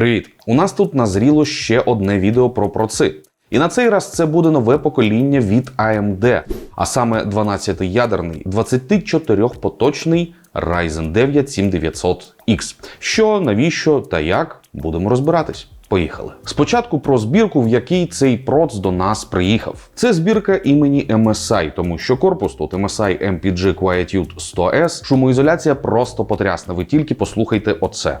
Привіт! У нас тут назріло ще одне відео про проци. І на цей раз це буде нове покоління від AMD, а саме 12-ядерний 24-поточний Ryzen 9 7900X. Що, навіщо та як будемо розбиратись. Поїхали. Спочатку про збірку, в якій цей проц до нас приїхав. Це збірка імені MSI, тому що корпус тут MSI MPG Quietude 100S, шумоізоляція просто потрясна. Ви тільки послухайте оце.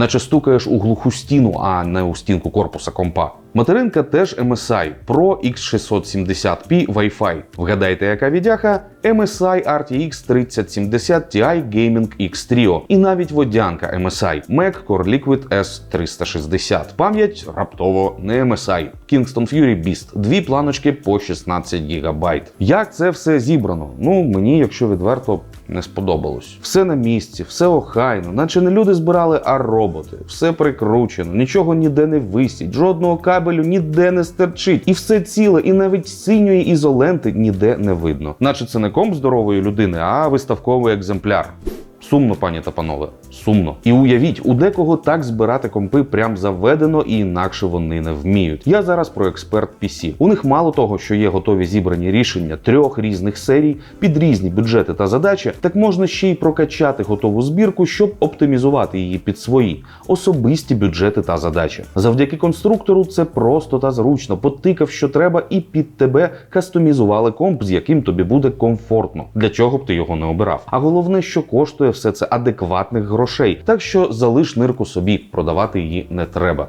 Наче стукаєш у глуху стіну, а не у стінку корпуса компа. Материнка теж MSI Pro X670p Wi-Fi. Вгадайте, яка відяха? MSI RTX 3070 Ti Gaming X Trio. І навіть водянка MSI Mac Core Liquid S360. Пам'ять раптово не MSI. Kingston Fury Beast. Дві планочки по 16 ГБ. Як це все зібрано? Ну, мені, якщо відверто, не сподобалось. Все на місці, все охайно, наче не люди збирали, а роботи. Все прикручено, нічого ніде не висить, жодного кабелю ніде не стерчить. І все ціле, і навіть синьої ізоленти ніде не видно. Наче це не комп здорової людини, а виставковий екземпляр. Сумно, пані та панове, сумно. І уявіть, у декого так збирати компи прям заведено і інакше вони не вміють. Я зараз про експерт PC. У них мало того, що є готові зібрані рішення трьох різних серій під різні бюджети та задачі, так можна ще й прокачати готову збірку, щоб оптимізувати її під свої особисті бюджети та задачі. Завдяки конструктору це просто та зручно. Потикав, що треба, і під тебе кастомізували комп, з яким тобі буде комфортно. Для чого б ти його не обирав? А головне, що коштує все це адекватних грошей. Так що залиш нирку собі, продавати її не треба.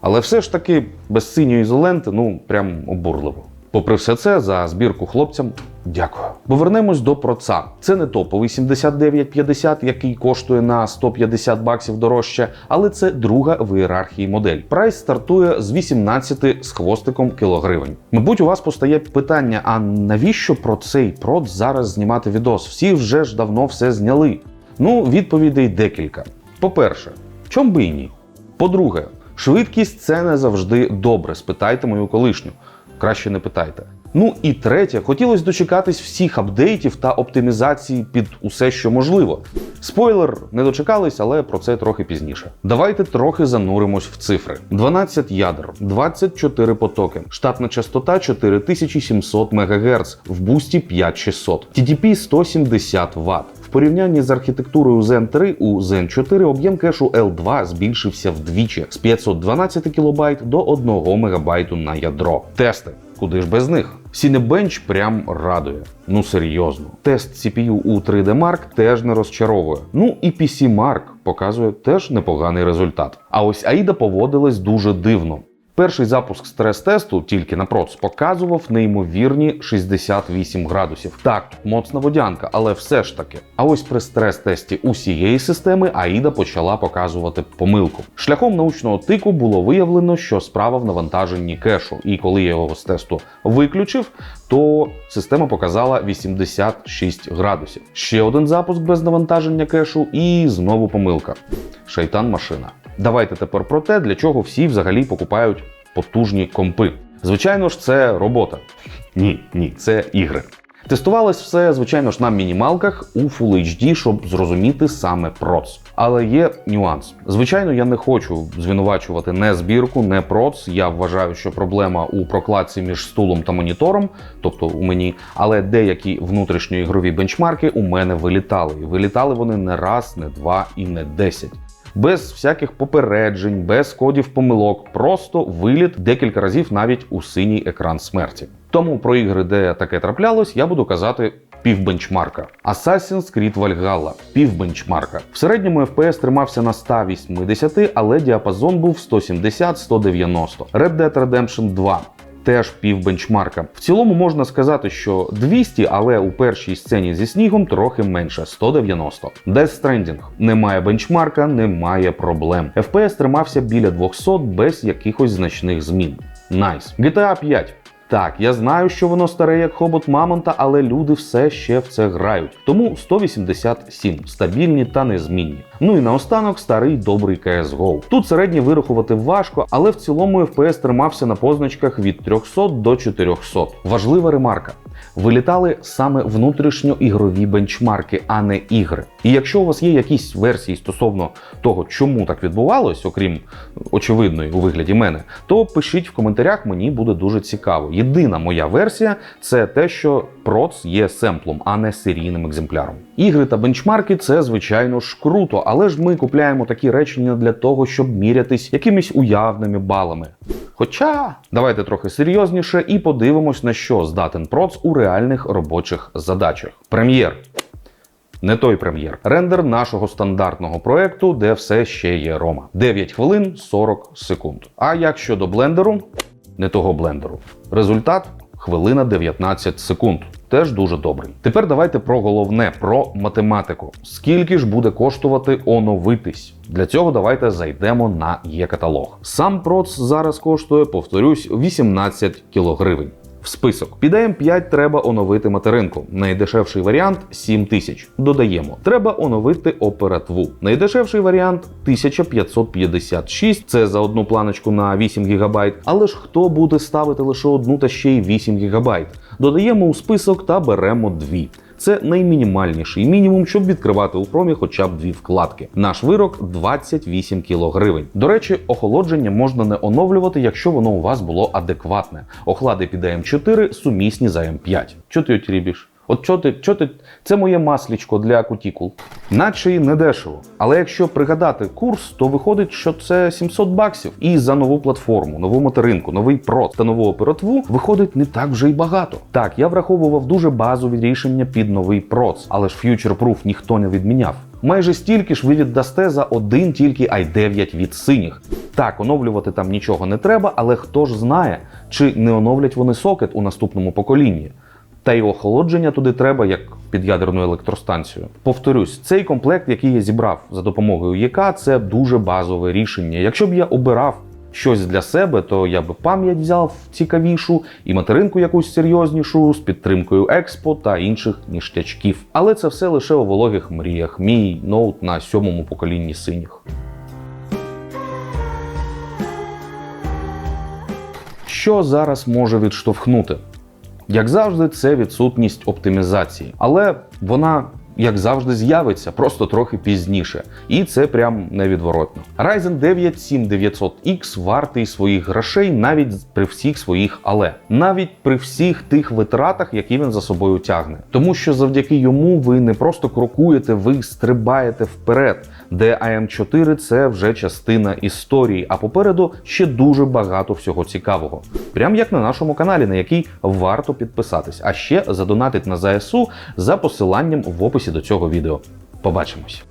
Але все ж таки без синьої ізоленти, ну прям обурливо. Попри все це, за збірку хлопцям дякую. Повернемось до проца. Це не топовий 7950, який коштує на 150 баксів дорожче, але це друга в ієрархії модель. Прайс стартує з 18 з хвостиком кілогривень. Мабуть, у вас постає питання: а навіщо про цей проц зараз знімати відос? Всі вже ж давно все зняли. Ну, відповідей декілька. По-перше, чом би і ні? По-друге, швидкість це не завжди добре. Спитайте мою колишню. Краще не питайте. Ну і третє, хотілося дочекатись всіх апдейтів та оптимізації під усе, що можливо. Спойлер, не дочекались, але про це трохи пізніше. Давайте трохи зануримось в цифри: 12 ядер, 24 потоки, штатна частота 4700 МГц, в бусті 5600, TDP 170 Вт. Порівнянні з архітектурою Zen 3 у Zen 4 об'єм кешу L2 збільшився вдвічі з 512 кБ до 1 МБ на ядро. Тести. Куди ж без них? Cinebench прям радує. Ну серйозно. Тест CPU у 3D Mark теж не розчаровує. Ну і PC Mark показує теж непоганий результат. А ось AIDA поводилась дуже дивно. Перший запуск стрес-тесту тільки на проц показував неймовірні 68 градусів. Так, моцна водянка, але все ж таки. А ось при стрес-тесті усієї системи AIDA почала показувати помилку. Шляхом научного тику було виявлено, що справа в навантаженні кешу, і коли я його з тесту виключив, то система показала 86 градусів. Ще один запуск без навантаження кешу, і знову помилка. Шайтан машина. Давайте тепер про те, для чого всі взагалі покупають потужні компи. Звичайно ж, це робота. Ні, ні, це ігри. Тестувалось все, звичайно ж, на мінімалках у Full HD, щоб зрозуміти саме проц. Але є нюанс. Звичайно, я не хочу звинувачувати не збірку, не проц. Я вважаю, що проблема у прокладці між стулом та монітором, тобто у мені, але деякі внутрішньоігрові бенчмарки у мене вилітали. І вилітали вони не раз, не два і не десять без всяких попереджень, без кодів помилок, просто виліт декілька разів навіть у синій екран смерті. Тому про ігри, де таке траплялось, я буду казати. Півбенчмарка. Assassin's Creed Valhalla. Півбенчмарка. В середньому FPS тримався на 180, але діапазон був 170-190. Red Dead Redemption 2 теж пів бенчмарка. В цілому можна сказати, що 200, але у першій сцені зі снігом трохи менше 190. Death Stranding. немає бенчмарка, немає проблем. FPS тримався біля 200 без якихось значних змін. Найс. Nice. GTA 5. Так, я знаю, що воно старе як хобот Мамонта, але люди все ще в це грають. Тому 187 стабільні та незмінні. Ну і наостанок старий добрий CSGO. Тут середнє вирахувати важко, але в цілому FPS тримався на позначках від 300 до 400. Важлива ремарка. Вилітали саме внутрішньоігрові бенчмарки, а не ігри. І якщо у вас є якісь версії стосовно того, чому так відбувалось, окрім очевидної у вигляді мене, то пишіть в коментарях, мені буде дуже цікаво. Єдина моя версія це те, що проц є семплом, а не серійним екземпляром. Ігри та бенчмарки це звичайно ж круто, але ж ми купляємо такі речі не для того, щоб мірятись якимись уявними балами. Хоча давайте трохи серйозніше і подивимось, на що здатен проц у реальних робочих задачах. Прем'єр. Не той прем'єр. Рендер нашого стандартного проекту, де все ще є Рома. 9 хвилин 40 секунд. А як щодо блендеру, не того блендеру. Результат хвилина 19 секунд. Теж дуже добрий. Тепер давайте про головне про математику. Скільки ж буде коштувати оновитись? Для цього давайте зайдемо на є-каталог. Сам проц зараз коштує, повторюсь, 18 кг. В список під AM5 треба оновити материнку. Найдешевший варіант 7 тисяч. Додаємо. Треба оновити оператву. Найдешевший варіант 1556. Це за одну планочку на 8 ГБ. Але ж хто буде ставити лише одну та ще й 8 ГБ? Додаємо у список та беремо дві. Це наймінімальніший мінімум, щоб відкривати у промі хоча б дві вкладки. Наш вирок 28 кг. До речі, охолодження можна не оновлювати, якщо воно у вас було адекватне. Охлади під М4 сумісні за М5. Чого ти рібіш? От чо ти, чо ти, це моє маслічко для кутікул. Наче і не дешево. Але якщо пригадати курс, то виходить, що це 700 баксів. І за нову платформу, нову материнку, новий проц та нову оператву виходить не так вже й багато. Так, я враховував дуже базові рішення під новий проц, але ж Proof ніхто не відміняв. Майже стільки ж ви віддасте за один тільки i9 від синіх. Так, оновлювати там нічого не треба, але хто ж знає, чи не оновлять вони сокет у наступному поколінні. Та й охолодження туди треба, як під ядерну електростанцію. Повторюсь, цей комплект, який я зібрав за допомогою ЄК, це дуже базове рішення. Якщо б я обирав щось для себе, то я би пам'ять взяв цікавішу і материнку якусь серйознішу з підтримкою експо та інших ніштячків. Але це все лише у вологих мріях. Мій ноут на сьомому поколінні синіх. Що зараз може відштовхнути? Як завжди, це відсутність оптимізації, але вона. Як завжди, з'явиться просто трохи пізніше, і це прям невідворотно. Ryzen 9 7900X вартий своїх грошей навіть при всіх своїх але, навіть при всіх тих витратах, які він за собою тягне. Тому що завдяки йому ви не просто крокуєте, ви стрибаєте вперед, де AM4 це вже частина історії, а попереду ще дуже багато всього цікавого. Прям як на нашому каналі, на який варто підписатись, а ще задонатить на ЗСУ за посиланням в описі до цього відео. Побачимось!